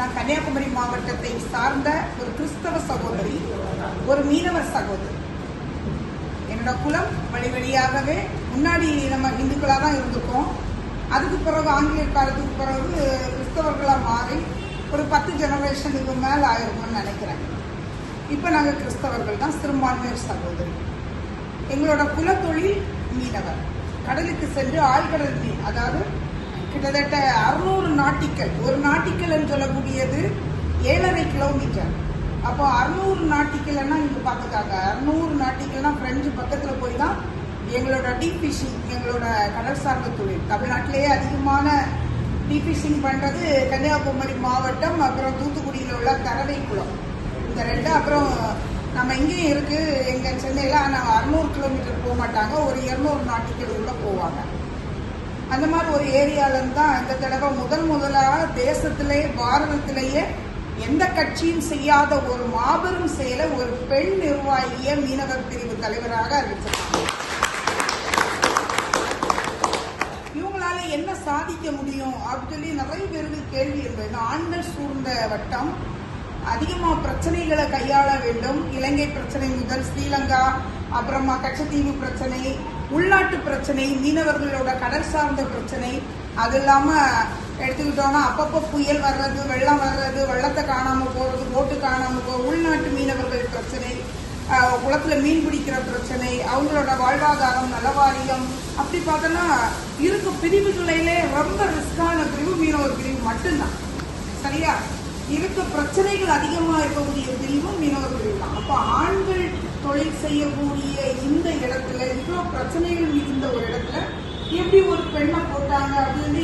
நான் கன்னியாகுமரி மாவட்டத்தை சார்ந்த ஒரு கிறிஸ்தவ சகோதரி ஒரு மீனவ சகோதரி. என்னோட குலம் வழி வழியாகவே முன்னாடி நம்ம இந்துக்களாக தான் இருந்திருக்கோம் அதுக்கு பிறகு ஆங்கிலேய காலத்துக்கு பிறகு கிறிஸ்தவர்களாக மாறி ஒரு பத்து ஜெனரேஷனுக்கு மேலே ஆயிருக்கும்னு நினைக்கிறேன். இப்போ நாங்கள் கிறிஸ்தவர்கள் தான் சிறுபான்மையர் சகோதரி. எங்களோட குலத்தொழில் மீனவர். கடலுக்கு சென்று ஆழ்கடல் மீன் அதாவது கிட்டத்தட்ட அறுநூறு நாட்டிக்கல் ஒரு நாட்டிக்கல்னு சொல்லக்கூடியது ஏழரை கிலோமீட்டர் அப்போ அறுநூறு நாட்டிக்கல்னா இங்கே பார்த்துக்காங்க. அறுநூறு நாட்டிக்கல்னா பிரெஞ்சு பக்கத்தில் போய் தான் எங்களோட டீப் ஃபிஷிங் எங்களோட கடல் சார்ந்த தொழில். தமிழ்நாட்டிலேயே அதிகமான டீப் ஃபிஷிங் பண்ணுறது கன்னியாகுமரி மாவட்டம் அப்புறம் தூத்துக்குடியில் உள்ள கரவை குளம் இந்த ரெண்டு அப்புறம் நம்ம இங்கேயும் இருக்கு. எங்க சென்னையில ஆனால் அறுநூறு கிலோமீட்டர் போக மாட்டாங்க. ஒரு இருநூறு நாட்டிக்கல் உள்ள போவாங்க. அந்த மாதிரி ஒரு ஏரியாவிலேருந்து தான் இந்த தடவை முதல் முதலாக தேசத்திலே பாரதத்திலேயே எந்த கட்சியும் செய்யாத ஒரு மாபெரும் செயலை ஒரு பெண் நிர்வாகிய மீனவர் பிரிவு தலைவராக அறிவிச்சிருக்காங்க. இவங்களால என்ன சாதிக்க முடியும் அப்படின்னு சொல்லி நிறைய பேருக்கு கேள்வி இருந்தது. ஆண்கள் சூழ்ந்த வட்டம் அதிகமாக பிரச்சனைகளை கையாள வேண்டும். இலங்கை பிரச்சனை முதல் ஸ்ரீலங்கா அப்புறமா கச்சத்தீவு பிரச்சனை உள்நாட்டு பிரச்சனை மீனவர்களோட கடல் சார்ந்த பிரச்சனை அது இல்லாமல் எடுத்துக்கிட்டோம்னா அப்பப்போ புயல் வர்றது வெள்ளம் வர்றது வெள்ளத்தை காணாமல் போகிறது போட்டு காணாமல் போ உள்நாட்டு மீனவர்கள் பிரச்சனை குளத்தில் குளத்துல மீன் பிடிக்கிற பிரச்சனை அவங்களோட வாழ்வாதாரம் நலவாரியம். அப்படி பார்த்தோன்னா இருக்க பிரிவுகளிலே ரொம்ப ரிஸ்கான பிரிவு மீனவர் பிரிவு மட்டும்தான். சரியா? இருக்க பிரச்சனைகள் அதிகமாக இருக்கக்கூடிய பிரிவும் மீனவர் பிரிவு தான் அப்போ ஆண்கள் தொழில் செய்யக்கூடிய இந்த இடத்துல இவ்வளோ பிரச்சனைகள் மிகுந்த ஒரு இடத்துல எப்படி ஒரு பெண்ணை போட்டாங்க அப்படின்னு